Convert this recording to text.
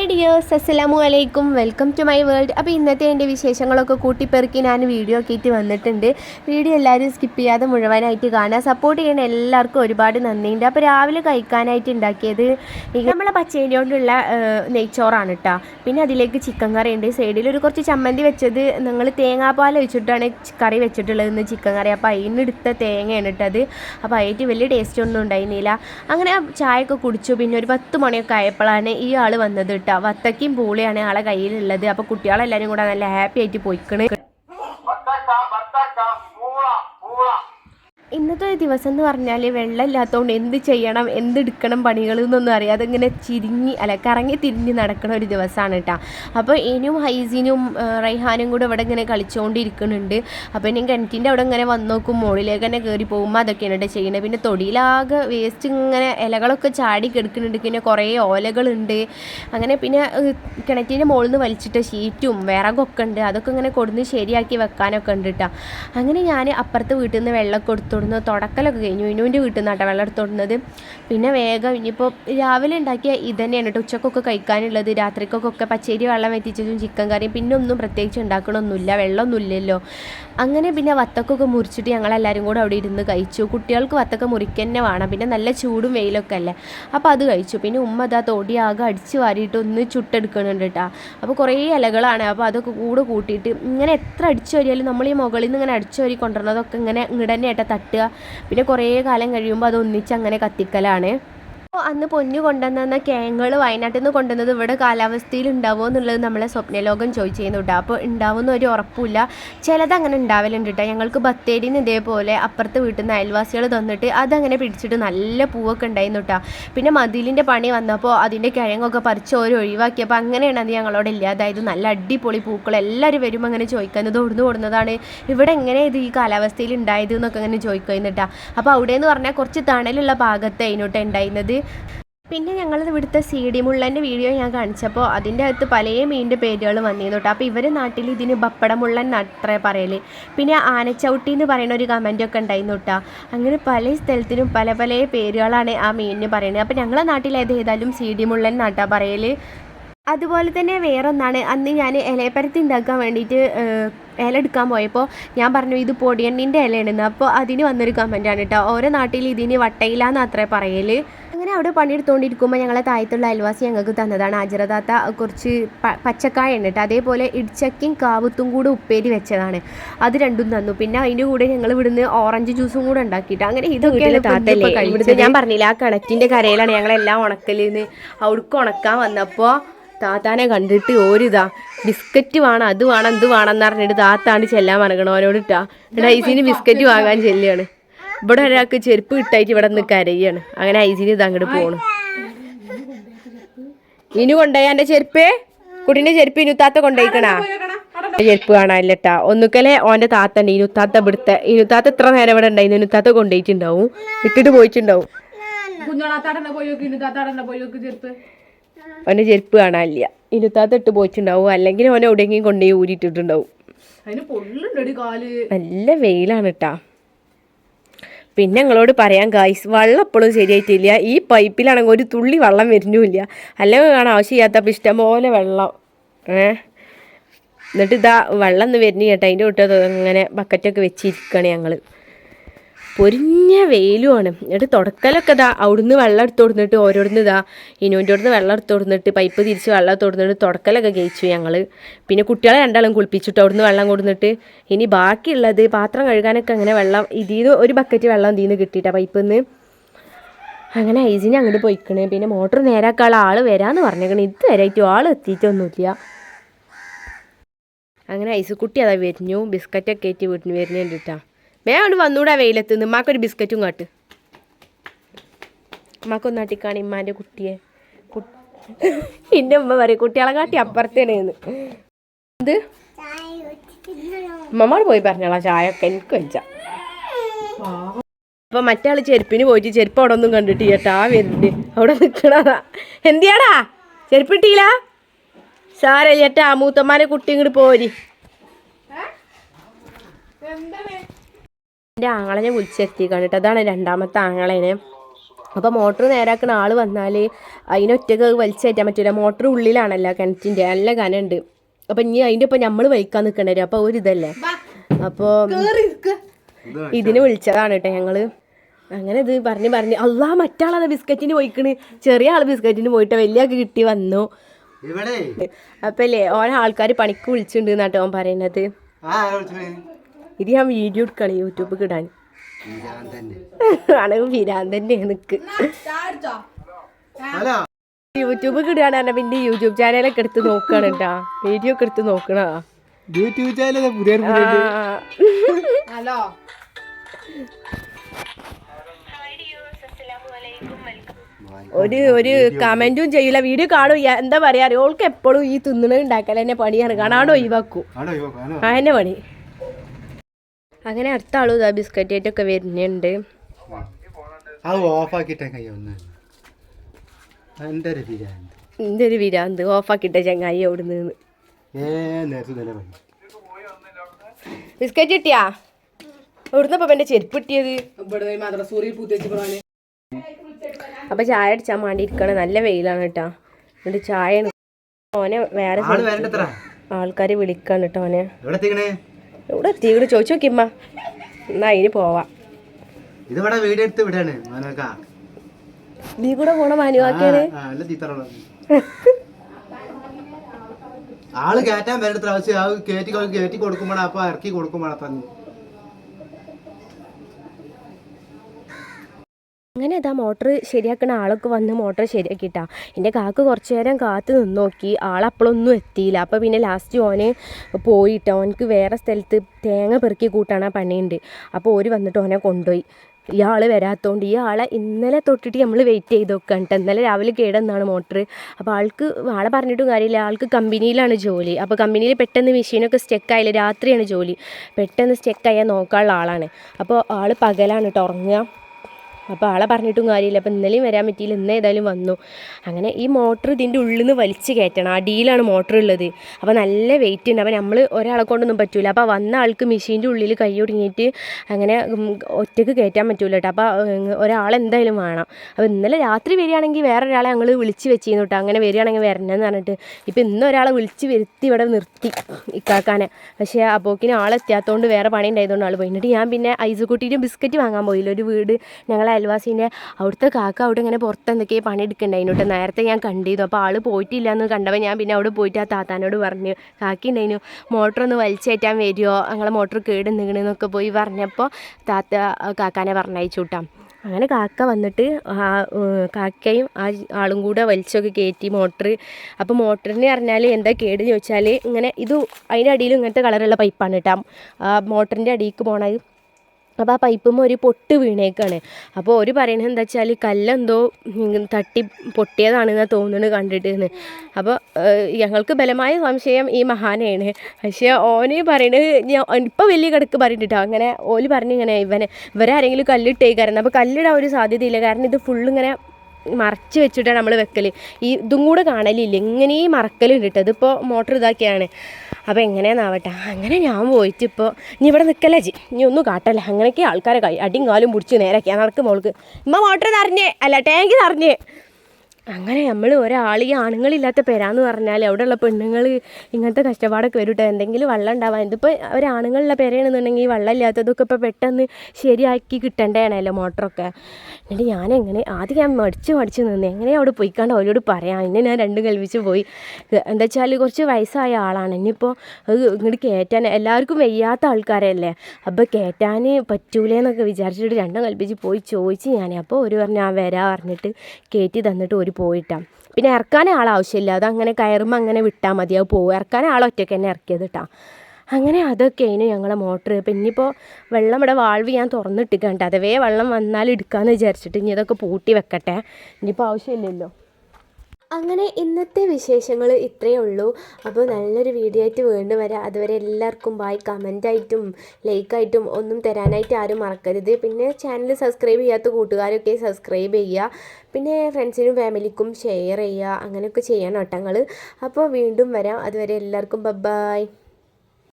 Hi dears അസ്സലാമു അലൈക്കും welcome to my world അപ്പോൾ ഇന്നത്തെ എന്റെ വിശേഷങ്ങളൊക്കെ കൂട്ടിപ്പെറുക്കി ഞാൻ വീഡിയോ ആക്കിയിട്ട് വന്നിട്ടുണ്ട്. വീഡിയോ എല്ലാവരും സ്കിപ്പ് ചെയ്യാതെ മുഴുവനായിട്ട് കാണുക. സപ്പോർട്ട് ചെയ്യണ എല്ലാവർക്കും ഒരുപാട് നന്ദിയുണ്ട്. അപ്പോൾ രാവിലെ കഴിക്കാനായിട്ട് ഉണ്ടാക്കിയത് നമ്മളെ പച്ചേരി കൊണ്ടുള്ള നെയ്ച്ചോറാണ് കേട്ടോ പിന്നെ അതിലേക്ക് ചിക്കൻ കറി ഉണ്ട്. സൈഡിൽ ഒരു കുറച്ച് ചമ്മന്തി വെച്ചത് നിങ്ങൾ തേങ്ങാപ്പാൽ വെച്ചിട്ടാണ് കറി വെച്ചിട്ടുള്ളത് ഇന്ന് ചിക്കൻ കറി അപ്പോൾ അതിനെടുത്ത തേങ്ങയാണ് ഇട്ടത് അപ്പോൾ അതിന് വലിയ ടേസ്റ്റ് ഒന്നും ഉണ്ടായിരുന്നില്ല. അങ്ങനെ ചായ ചായയൊക്കെ കുടിച്ചു. പിന്നെ ഒരു പത്ത് മണിയൊക്കെ ആയപ്പോഴാണ് ഈ ആൾ വന്നത് വത്തക്കയും പൂളിയാണ് ആളെ കയ്യിലുള്ളത്. അപ്പോൾ കുട്ടികളെല്ലാവരും കൂടെ നല്ല ഹാപ്പി ആയിട്ട് പോയിക്കണ്. ദിവസം എന്ന് പറഞ്ഞാൽ വെള്ളമില്ലാത്തതുകൊണ്ട് എന്ത് ചെയ്യണം എന്തെടുക്കണം പണികൾ എന്നൊന്നും അറിയാതെ ഇങ്ങനെ ചിരിങ്ങി അല്ല കറങ്ങി തിരിഞ്ഞ് നടക്കണ ഒരു ദിവസമാണ് കേട്ടോ അപ്പോൾ ഇനിയും ഹൈസിനും റൈഹാനും കൂടെ ഇവിടെ ഇങ്ങനെ കളിച്ചുകൊണ്ടിരിക്കുന്നുണ്ട് അപ്പോൾ ഇനി കിണറ്റിന്റെ അവിടെ ഇങ്ങനെ വന്ന് നോക്കും മുകളിലേക്ക് തന്നെ കയറി പോകുമ്പോൾ അതൊക്കെയാണ് കേട്ടോ ചെയ്യുന്നത് പിന്നെ തൊടിയിലാകെ വേസ്റ്റ് ഇങ്ങനെ ഇലകളൊക്കെ ചാടി കിടക്കുന്നുണ്ട് പിന്നെ കുറേ ഓലകളുണ്ട്. അങ്ങനെ പിന്നെ കിണറ്റിന്റെ മുകളിൽ നിന്ന് വലിച്ചിട്ട ഷീറ്റും വിറകൊക്കെ ഉണ്ട്. അതൊക്കെ ഇങ്ങനെ കൊടുന്ന് ശരിയാക്കി വെക്കാനൊക്കെ ഉണ്ട് കേട്ടോ അങ്ങനെ ഞാൻ അപ്പുറത്തെ വീട്ടിൽ നിന്ന് വെള്ളം കൊടുത്തോടുന്നു തുടക്കലൊക്കെ കഴിഞ്ഞു. ഇനുവിന്റെ വീട്ടിൽ നിന്നാട്ടോ വെള്ളം എടുത്തോടുന്നത് പിന്നെ വേഗം ഇനിയിപ്പോൾ രാവിലെ ഉണ്ടാക്കിയ ഇത് തന്നെയാണ് കേട്ടോ ഉച്ചക്കൊക്കെ കഴിക്കാനുള്ളത്. രാത്രിക്കൊക്കെ പച്ചരി വെള്ളം എത്തിച്ചതും ചിക്കൻ കറിയും പിന്നെ ഒന്നും പ്രത്യേകിച്ച് ഉണ്ടാക്കണമൊന്നുമില്ല. വെള്ളമൊന്നുമില്ലല്ലോ. അങ്ങനെ പിന്നെ വത്തക്കൊക്കെ മുറിച്ചിട്ട് ഞങ്ങളെല്ലാവരും കൂടെ അവിടെ ഇരുന്ന് കഴിച്ചു. കുട്ടികൾക്ക് വത്തക്ക മുറിക്കന്നെ വേണം. പിന്നെ നല്ല ചൂടും വെയിലൊക്കെ അല്ലേ? അപ്പോൾ അത് കഴിച്ചു. പിന്നെ ഉമ്മ അതാ തൊടി ആകെ അടിച്ച് വാരിയിട്ട് ഒന്ന് ചുട്ടെടുക്കണുണ്ട് കേട്ടോ. അപ്പോൾ കുറേ ഇലകളാണ്. അപ്പോൾ അതൊക്കെ കൂടെ കൂട്ടിയിട്ട് ഇങ്ങനെ എത്ര അടിച്ചു വരിയാലും നമ്മൾ ഈ മുകളിൽ നിന്ന് ഇങ്ങനെ അടിച്ചു വരി കൊണ്ടുവരണതൊക്കെ ഇങ്ങനെ ഇങ്ങടെ തന്നെ ആയിട്ട് തട്ടുക. പിന്നെ കുറേ കാലം കഴിയുമ്പോൾ അത് ഒന്നിച്ച് അങ്ങനെ കത്തിക്കലാണ്. അന്ന് പൊന്നു കൊണ്ടുവന്ന കേങ്ങൾ വയനാട്ടിൽ നിന്ന് കൊണ്ടുവന്നത് ഇവിടെ കാലാവസ്ഥയിൽ ഉണ്ടാവുമോ എന്നുള്ളത് നമ്മളെ സ്വപ്നലോകം ചോദിച്ചിരുന്നു കേട്ടോ അപ്പോൾ ഉണ്ടാവുമെന്ന് ഒരു ഉറപ്പില്ല ചിലത് അങ്ങനെ ഉണ്ടാവലുണ്ട് കേട്ടോ ഞങ്ങൾക്ക് ബത്തേരിയിൽ നിന്ന് ഇതേപോലെ അപ്പുറത്ത് വീട്ടിൽ നിന്ന് അയൽവാസികൾ തന്നിട്ട് അതങ്ങനെ പിടിച്ചിട്ട് നല്ല പൂവൊക്കെ ഉണ്ടായിരുന്നു കേട്ടോ പിന്നെ മതിലിന്റെ പണി വന്നപ്പോൾ അതിന്റെ കിഴങ്ങൊക്കെ പറിച്ച് ഓരോ ഒഴിവാക്കിയപ്പോൾ അങ്ങനെയാണ് അത് ഞങ്ങളോട് ഇല്ല അതായത് നല്ല അടിപൊളി പൂക്കൾ എല്ലാവരും വരുമ്പോൾ അങ്ങനെ ചോദിക്കുന്നത് ഓടുന്നു ഓടുന്നതാണ് ഇവിടെ എങ്ങനെ ഇത് ഈ കാലാവസ്ഥയിൽ ഉണ്ടായത് എന്നൊക്കെ അങ്ങനെ ചോദിക്കുന്നു കേട്ടോ അപ്പോൾ അവിടെ എന്ന് പറഞ്ഞാൽ കുറച്ച് തണലുള്ള ഭാഗത്തായിരുന്നു കേട്ടോ ഉണ്ടായിരുന്നത്. പിന്നെ ഞങ്ങൾ ഇവിടുത്തെ സി ഡി മുള്ളന്റെ വീഡിയോ ഞാൻ കാണിച്ചപ്പോൾ അതിന്റെ അകത്ത് പല മീനിന്റെ പേരുകൾ വന്നിരുന്നു കേട്ടോ. അപ്പോൾ ഇവർ നാട്ടിൽ ഇതിന് ബപ്പടമുള്ളൻ അത്രേ പറയൽ പിന്നെ ആനച്ചവിട്ടി എന്ന് പറയുന്ന ഒരു കമന്റ് ഒക്കെ ഉണ്ടായിരുന്നു കേട്ടോ. അങ്ങനെ പല സ്ഥലത്തിനും പല പല പേരുകളാണ് ആ മീനിന് പറയുന്നത്. അപ്പോൾ ഞങ്ങളെ നാട്ടിൽ ഏത് ഏതായാലും സി ഡി മുള്ളൻ നാട്ടാ പറയൽ അതുപോലെ തന്നെ വേറൊന്നാണ്. അന്ന് ഞാൻ ഇലയപ്പരത്തി ഉണ്ടാക്കാൻ വേണ്ടിയിട്ട് ഇല എടുക്കാൻ പോയപ്പോൾ ഞാൻ പറഞ്ഞു ഇത് പൊടിയണ്ണിന്റെ ഇലയാണെന്ന്. അപ്പോൾ അതിന് വന്നൊരു കമന്റാണ് കേട്ടോ. ഓരോ നാട്ടിൽ ഇതിന് വട്ടയില എന്ന് അത്രേ പറയൽ അവിടെ പണിയെടുത്തുകൊണ്ടിരിക്കുമ്പോൾ ഞങ്ങളെ താഴത്തുള്ള അയൽവാസി ഞങ്ങൾക്ക് തന്നതാണ്. ആചരദാത്ത കുറച്ച് പച്ചക്കായ ഉണ്ട് കേട്ടോ. അതേപോലെ ഇടിച്ചക്കയും കാവുത്തും കൂടെ ഉപ്പേരി വെച്ചതാണ്. അത് രണ്ടും തന്നു. പിന്നെ അതിന്റെ കൂടെ ഞങ്ങൾ ഇവിടുന്ന് ഓറഞ്ച് ജ്യൂസും കൂടെ ഉണ്ടാക്കിയിട്ട് അങ്ങനെ ഇതൊക്കെയാണ് താത്തല്ലേ ഇവിടുത്തെ ഞാൻ പറഞ്ഞില്ല ആ കിണറ്റിന്റെ കരയിലാണ് ഞങ്ങളെല്ലാം ഉണക്കലിന്ന്. അവിടേക്ക് ഉണക്കാൻ വന്നപ്പോൾ താത്താനെ കണ്ടിട്ട് ഓരിതാ ബിസ്ക്കറ്റ് വേണം അത് വേണം ഇത് വേണം എന്ന് പറഞ്ഞിട്ട് താത്താണ് ചെല്ലാൻ ഓനോട് ഇട്ടാ. ഐസിന് ബിസ്ക്കറ്റ് വാങ്ങാൻ ചെല്ലുകയാണ്. ഇവിടെ ഒരാൾക്ക് ചെരുപ്പ് ഇട്ടായിട്ട് ഇവിടെ നിന്ന് കരയാണ്. അങ്ങനെ ഐസിന് ഇത് അങ്ങോട്ട് പോണു. ഇനി കൊണ്ടുപോയി എന്റെ ചെരുപ്പ്? കുട്ടീന്റെ ചെരുപ്പ് ഇനുത്താത്ത കൊണ്ടുപോയിക്കണാ? ചെരുപ്പ് കാണാനില്ലട്ടാ. ഒന്നുക്കലേ ഓന്റെ താത്ത ഉണ്ട്. ഇനുത്താത്ത ഇവിടുത്തെ ഇനുത്താത്ത എത്ര നേരം ഇവിടെ ഉണ്ടായിരുന്നു? ഇനുത്താത്ത കൊണ്ടുപോയിട്ടുണ്ടാവും. ഇട്ടിട്ട് പോയിട്ടുണ്ടാവും. ഓന്റെ ഓന്റെ ചെരുപ്പ്. കാണാനില്ല. ഇരുത്താത്ത ഇട്ട് പോയിട്ടുണ്ടാവും. അല്ലെങ്കിൽ ഓനെ എവിടെയെങ്കിലും കൊണ്ടുപോയി ഊരിട്ടിട്ടുണ്ടാവും നല്ല വെയിലാണ് കേട്ടാ പിന്നെ ഞങ്ങളോട് പറയാം ഗായ്സ് വെള്ളം എപ്പോഴും ശരിയായിട്ടില്ല. ഈ പൈപ്പിലാണെങ്കിൽ ഒരു തുള്ളി വെള്ളം വരുന്നുമില്ല. അല്ലെങ്കിൽ കാണാൻ ആവശ്യമില്ലാത്തപ്പോൾ ഇഷ്ടംപോലെ വെള്ളം. ഏ? എന്നിട്ട് ഇതാ വെള്ളം ഒന്ന് വരുന്നു കേട്ടോ. അതിന്റെ കൂട്ടത്ത് ഇങ്ങനെ ബക്കറ്റൊക്കെ വെച്ചിരിക്കുകയാണ് ഞങ്ങൾ പൊരിഞ്ഞ വെയിലുമാണ് എന്നിട്ട് തുടക്കലൊക്കെ ഇതാ അവിടുന്ന് വെള്ളം എടുത്ത് കൊടുത്തിട്ട് ഓരോടുന്ന് ഇതാ ഇനുവിന്റെ അവിടുന്ന് വെള്ളം എടുത്ത് കൊടുത്തിട്ട് പൈപ്പ് തിരിച്ച് വെള്ളം കൊടുത്തിട്ട് തുടക്കലൊക്കെ കഴിച്ചു ഞങ്ങൾ പിന്നെ കുട്ടികളെ രണ്ടാളും കുളിപ്പിച്ചിട്ട് അവിടുന്ന് വെള്ളം കൊടുത്തിട്ട് ഇനി ബാക്കിയുള്ളത് പാത്രം കഴുകാനൊക്കെ അങ്ങനെ വെള്ളം ഇതിൽ നിന്ന് ഒരു ബക്കറ്റ് വെള്ളം ഇതിൽ നിന്ന് കിട്ടിയിട്ടാ പൈപ്പിൽ നിന്ന് അങ്ങനെ ഐസിന് അങ്ങോട്ട് പോയിക്കണേ. പിന്നെ മോട്ടർ നേരാക്കാൾ ആൾ വരാമെന്ന് പറഞ്ഞേക്കണേ. ഇതുവരെയായിട്ടും ആൾ എത്തിയിട്ടൊന്നുമില്ല. അങ്ങനെ ഐസ് ഐസുക്കുട്ടി അതാ വരുന്നു ബിസ്ക്കറ്റൊക്കെ ഏറ്റി വീട്ടിന് വരുന്നുണ്ട് കേട്ടാ വേഗം വന്നൂടാ വെയിലത്ത് നിന്ന് ഉമ്മാക്കൊരു ബിസ്ക്കറ്റും കാട്ട് ഉമ്മാക്കൊന്ന് നാട്ടിക്കാണ് ഇമ്മാന്റെ കുട്ടിയെ. എന്റെ ഉമ്മ പറയും കുട്ടികളെ കാട്ടി അപ്പുറത്തേനെന്ന് എന്ത്? ഉമ്മമാട് പോയി പറഞ്ഞോളാം ചായ ഒക്കെ എനിക്ക് വെച്ച. അപ്പൊ മറ്റാൾ ചെരുപ്പിന് പോയിട്ട് ചെരുപ്പ് അവിടെ ഒന്നും കണ്ടിട്ട് ചേട്ടാ വരുന്നുണ്ട്. അവിടെ നിക്കണതാ. എന്തിയാടാ? ചെരുപ്പ് കിട്ടിയില്ല? സാരേ ചേട്ടാ മൂത്തമ്മാനെ കുട്ടി ഇങ്ങോട്ട് പോരി. എന്റെ ആങ്ങളെ വിളിച്ചെത്തിക്കാണ് കേട്ടോ. അതാണ് രണ്ടാമത്തെ ആങ്ങളേനെ. അപ്പോൾ മോട്ടർ നേരാക്കുന്ന ആൾ വന്നാൽ അതിനൊറ്റക്ക് വലിച്ചേറ്റാൻ പറ്റില്ല മോട്ടർ ഉള്ളിലാണല്ലോ കിണറ്റിന്റെ നല്ല കനുണ്ട്. അപ്പം ഇനി അതിന്റെ ഒപ്പം നമ്മൾ വലിക്കാൻ നിൽക്കേണ്ടി വരും. അപ്പോൾ ഒരിതല്ലേ ഇതല്ലേ? അപ്പോൾ ഇതിന് വിളിച്ചതാണ് കേട്ടോ ഞങ്ങൾ അങ്ങനെ ഇത് പറഞ്ഞ് പറഞ്ഞ് അല്ലാ മറ്റാളത് ബിസ്ക്കറ്റിന് പോയിക്കണ്? ചെറിയ ആൾ ബിസ്ക്കറ്റിന് പോയിട്ട് വലിയ കിട്ടി വന്നു. അപ്പല്ലേ ഓരോ ആൾക്കാർ പണിക്ക് വിളിച്ചിട്ടുണ്ട് എന്നാട്ടോ അവൻ പറയുന്നത്? ഇത് ഞാൻ വീഡിയോ എടുക്കണം യൂട്യൂബിൽ ഇടാൻ. ഞാൻ തന്നെ ആണ് വിരാന്തന്റെ നിക്ക്. ഹലോ യൂട്യൂബിൽ ഇടുകയാണ് പറഞ്ഞാൽ പിന്നെ യൂട്യൂബ് ചാനലൊക്കെ എടുത്ത് നോക്കണം കേട്ടാ. വീഡിയോ ഒക്കെ എടുത്ത് നോക്കണ. യൂട്യൂബ് ചാനൽ പുതിയ ഹലോ. ഒരു ഒരു കമന്റും ചെയ്യില്ല വീഡിയോ കാണും. എന്താ പറയാ? ഓൾക്ക് എപ്പോഴും ഈ തിന്നണ ഉണ്ടാക്കൽ എന്നെ പണിയാണ് കാണാണ്ട് ഒഴിവാക്കും. ആ എന്നെ പണി. അങ്ങനെ അടുത്ത ആളും ഇതാ ബിസ്ക്കറ്റ് ആയിട്ടൊക്കെ വരുന്നുണ്ട്. അത് ഓഫാക്കിട്ടേ കയ്യൊന്ന് എന്റെ ഒരു വിരാന്ത്. എന്റെ ഒരു വിരാന്ത് ഓഫാക്കിട്ട ചങ്ങായി അവിടെ നിന്ന്. ബിസ്ക്കറ്റ് കിട്ടിയാ? എവിടുന്ന അപ്പം എന്റെ ചെരുപ്പ് കിട്ടിയത്? അപ്പം ചായ വേണ്ടി ഇരിക്കണ. നല്ല വെയിലാണ് കേട്ടാ. എന്നിട്ട് ചായ ഓനെ വേറെ ആൾക്കാർ വിളിക്കാണ് കേട്ടോ ഓനെ. ഇവിടെ എത്തി ഇവിടെ ചോദിച്ചു നോക്കിമ്മ എന്നാ ഇനി പോവാം. ഇത് ഇവിടെ വീഡിയോ എടുത്ത് വിടാണ് നീ കൂടെ പോണ ചീത്തറോളൂ ആൾ കയറ്റാൻ വരണ്ട പ്രാവശ്യം ആ കയറ്റി കൊ- കയറ്റി കൊടുക്കുമ്പോഴാ അപ്പൊ ഇറക്കി കൊടുക്കുമ്പോഴാ പറഞ്ഞു. അങ്ങനെ അതാ മോട്ടർ ശരിയാക്കണ ആളൊക്കെ വന്ന് മോട്ടർ ശരിയാക്കിയിട്ടാ. എന്റെ കാക്ക് കുറച്ച് നേരം കാത്ത് നിന്ന് നോക്കി ആളപ്പോഴൊന്നും എത്തിയില്ല. അപ്പോൾ പിന്നെ ലാസ്റ്റ് ഓന് പോയിട്ട് ഓനക്ക് വേറെ സ്ഥലത്ത് തേങ്ങ പെറുക്കി കൂട്ടാണ് ആ പണിയുണ്ട്. അപ്പോൾ ഓര് വന്നിട്ട് ഓനെ കൊണ്ടുപോയി. ഇയാൾ വരാത്തതുകൊണ്ട് ആളെ ഇന്നലെ തൊട്ടിട്ട് നമ്മൾ വെയിറ്റ് ചെയ്ത് നോക്കാം കേട്ടോ ഇന്നലെ രാവിലെ കേടെന്നാണ് മോട്ടർ അപ്പോൾ ആൾക്ക് ആളെ പറഞ്ഞിട്ടും കാര്യമില്ല. ആൾക്ക് കമ്പനിയിലാണ് ജോലി. അപ്പോൾ കമ്പനിയിൽ പെട്ടെന്ന് മെഷീനൊക്കെ സ്റ്റെക്കായില്ല രാത്രിയാണ് ജോലി. പെട്ടെന്ന് സ്റ്റെക്കായാൽ നോക്കാനുള്ള ആളാണ്. അപ്പോൾ ആൾ പകലാണ് കേട്ടോ ഉറങ്ങുക. അപ്പോൾ ആളെ പറഞ്ഞിട്ടും കാര്യമില്ല. അപ്പോൾ ഇന്നലെയും വരാൻ പറ്റിയില്ല. ഇന്ന് ഏതായാലും വന്നു. അങ്ങനെ ഈ മോട്ടർ ഇതിന്റെ ഉള്ളിൽ നിന്ന് വലിച്ച് കയറ്റണം. അടിയിലാണ് മോട്ടർ ഉള്ളത്. അപ്പോൾ നല്ല വെയിറ്റ് ഉണ്ട്. അപ്പോൾ നമ്മൾ ഒരാളെ കൊണ്ടൊന്നും പറ്റില്ല അപ്പോൾ വന്ന ആൾക്ക് മെഷീന്റെ ഉള്ളിൽ കൈ ഒടുങ്ങിയിട്ട് അങ്ങനെ ഒറ്റയ്ക്ക് കയറ്റാൻ പറ്റൂല കേട്ടോ അപ്പോൾ ഒരാളെന്തായാലും വേണം. അപ്പോൾ ഇന്നലെ രാത്രി വരികയാണെങ്കിൽ വേറെ ഒരാളെ ഞങ്ങൾ വിളിച്ച് വെച്ചിരുന്നു കേട്ടോ അങ്ങനെ വരികയാണെങ്കിൽ വരണമെന്ന് പറഞ്ഞിട്ട്. ഇപ്പോൾ ഇന്ന് ഒരാളെ വിളിച്ച് വരുത്തി ഇവിടെ നിർത്തി ഇക്കാക്കാനെ. പക്ഷേ അപ്പോക്കിന് ആളെത്തിയാത്തതുകൊണ്ട് വേറെ പണി ഉണ്ടായതുകൊണ്ട് ആൾ പോയി. എന്നിട്ട് ഞാൻ പിന്നെ ഐസ് കൂട്ടിയിട്ട് ബിസ്ക്കറ്റ് വാങ്ങാൻ പോയില്ല. ഒരു വീട് ഞങ്ങളെ അയൽവാസീന്റെ അവിടുത്തെ കാക്ക അവിടെ ഇങ്ങനെ പുറത്ത് എന്തൊക്കെയോ പണി എടുക്കണ്ടായിരുന്നു കേട്ടോ. നേരത്തെ ഞാൻ കണ്ടിരുന്നു. അപ്പോൾ ആൾ പോയിട്ടില്ല എന്ന് കണ്ടപ്പോൾ ഞാൻ പിന്നെ അവിടെ പോയിട്ട് ആ താത്താനോട് പറഞ്ഞു കാക്കി ഉണ്ടായിരുന്നു മോട്ടർ ഒന്ന് വലിച്ചേറ്റാൻ വരുമോ ഞങ്ങളെ മോട്ടർ കേടുന്നിങ്ങണെന്നൊക്കെ പോയി പറഞ്ഞപ്പോൾ താത്ത കാക്കാനെ പറഞ്ഞയച്ചു കൂട്ടാം അങ്ങനെ കാക്ക വന്നിട്ട് കാക്കയും ആ ആളും കൂടെ വലിച്ചൊക്കെ കയറ്റി മോട്ടർ. അപ്പോൾ മോട്ടറിന് പറഞ്ഞാൽ എന്താ കേട് ചോദിച്ചാൽ ഇങ്ങനെ ഇത് അതിന്റെ അടിയിൽ ഇങ്ങനത്തെ കളറുള്ള പൈപ്പാണ് കേട്ടോ മോട്ടറിന്റെ അടിയിലേക്ക് പോണത് അപ്പോൾ ആ പൈപ്പുമ്പോൾ ഒരു പൊട്ട് വീണേക്കാണ്. അപ്പോൾ ഒരു പറയുന്നത് എന്താ വെച്ചാൽ കല്ലെന്തോ തട്ടി പൊട്ടിയതാണെന്നാണ് തോന്നുന്നു കണ്ടിട്ട് അപ്പോൾ ഞങ്ങൾക്ക് ബലമായ സംശയം ഈ മഹാനെയാണ് പക്ഷേ ഓന് പറയണത് ഞാൻ ഇപ്പോൾ വലിയ കിടക്ക് പറഞ്ഞിട്ടോ. അങ്ങനെ ഓൽ പറഞ്ഞിങ്ങനെ ഇവനെ ഇവരാരെങ്കിലും കല്ലിട്ടേക്കാരുന്നു അപ്പോൾ കല്ലിടാൻ ഒരു സാധ്യതയില്ല. കാരണം ഇത് ഫുള്ളിങ്ങനെ മറച്ച് വെച്ചിട്ടാണ് നമ്മൾ വെക്കൽ ഈ ഇതും കൂടെ കാണലില്ല? ഇങ്ങനെ മറക്കലുണ്ട് കേട്ടോ ഇതിപ്പോൾ മോട്ടർ ഇതാക്കിയാണ്. അപ്പോൾ എങ്ങനെയാണെന്നാവട്ടെ അങ്ങനെ ഞാൻ പോയിട്ട് ഇപ്പോൾ ഇനി ഇവിടെ നിൽക്കല്ലേ ജി. ഇനി ഒന്നും കാട്ടല്ലേ. അങ്ങനെയൊക്കെ ആൾക്കാരെ കൈ അടിയും കാലും പിടിച്ച് നേരൊക്കെയാ നടക്കും മോൾക്ക്. ഉമ്മ മോട്ടർ നിറഞ്ഞേ അല്ല ടാങ്ക് നിറഞ്ഞേ അങ്ങനെ നമ്മൾ ഒരാൾ ഈ ആണുങ്ങളില്ലാത്ത പെരാന്ന് പറഞ്ഞാൽ അവിടെയുള്ള പെണ്ണുങ്ങൾ ഇങ്ങനത്തെ കഷ്ടപ്പാടൊക്കെ വരൂട്ടെ എന്തെങ്കിലും വെള്ളം ഉണ്ടാവാൻ. ഇതിപ്പോൾ ഒരാണുങ്ങളുള്ള പെരയാണെന്നുണ്ടെങ്കിൽ വെള്ളം ഇല്ലാത്തതൊക്കെ ഇപ്പോൾ പെട്ടെന്ന് ശരിയാക്കി കിട്ടേണ്ടതാണല്ലോ മോട്ടറൊക്കെ. എന്നിട്ട് ഞാൻ എങ്ങനെ ആദ്യം ഞാൻ മടിച്ച് മടിച്ച് നിന്ന് എങ്ങനെ അവിടെ പോയിക്കാണ്ട് അവരോട് പറയാം. ഇന്നെ ഞാൻ രണ്ടും കൽപ്പിച്ച് പോയി. എന്താ വെച്ചാൽ കുറച്ച് വയസ്സായ ആളാണ്. ഇനിയിപ്പോൾ അത് ഇങ്ങോട്ട് കയറ്റാൻ എല്ലാവർക്കും വയ്യാത്ത ആൾക്കാരല്ലേ. അപ്പോൾ കയറ്റാൻ പറ്റൂലേന്നൊക്കെ വിചാരിച്ചിട്ട് രണ്ടും കൽപ്പിച്ച് പോയി ചോദിച്ച് ഞാൻ അപ്പോൾ ഒരു പറഞ്ഞു ആ വരാ പറഞ്ഞിട്ട് കയറ്റി തന്നിട്ട് ഒരു പോയിട്ടാ. പിന്നെ ഇറക്കാൻ ആൾ ആവശ്യമില്ല അത് അങ്ങനെ കയറുമ്പോൾ അങ്ങനെ വിട്ടാൽ മതി. അത് പോകും ഇറക്കാൻ ആൾ ഒറ്റയ്ക്ക് തന്നെ ഇറക്കിയത് കേട്ടോ അങ്ങനെ അതൊക്കെയാണ് ഞങ്ങളെ മോട്ടർ ഇപ്പം ഇനിയിപ്പോൾ വെള്ളം ഇവിടെ വാൾവ് ഞാൻ തുറന്നിട്ടിക്കണ്ട അതവേ വെള്ളം വന്നാൽ എടുക്കാമെന്ന് വിചാരിച്ചിട്ട് ഇനി ഇതൊക്കെ പൂട്ടി വെക്കട്ടെ. ഇനിയിപ്പോൾ ആവശ്യമില്ലല്ലോ. അങ്ങനെ ഇന്നത്തെ വിശേഷങ്ങൾ ഇത്രയേ ഉള്ളൂ. അപ്പോൾ നല്ലൊരു വീഡിയോ ആയിട്ട് വീണ്ടും വരാം. അതുവരെ എല്ലാവർക്കും ബായ് കമന്റായിട്ടും ലൈക്കായിട്ടും ഒന്നും തരാനായിട്ട് ആരും മറക്കരുത്. പിന്നെ ചാനൽ സബ്സ്ക്രൈബ് ചെയ്യാത്ത കൂട്ടുകാരൊക്കെ സബ്സ്ക്രൈബ് ചെയ്യുക. പിന്നെ ഫ്രണ്ട്സിനും ഫാമിലിക്കും ഷെയർ ചെയ്യുക. അങ്ങനെയൊക്കെ ചെയ്യണം കേട്ടോ അപ്പോൾ വീണ്ടും വരാം. അതുവരെ എല്ലാവർക്കും ബൈ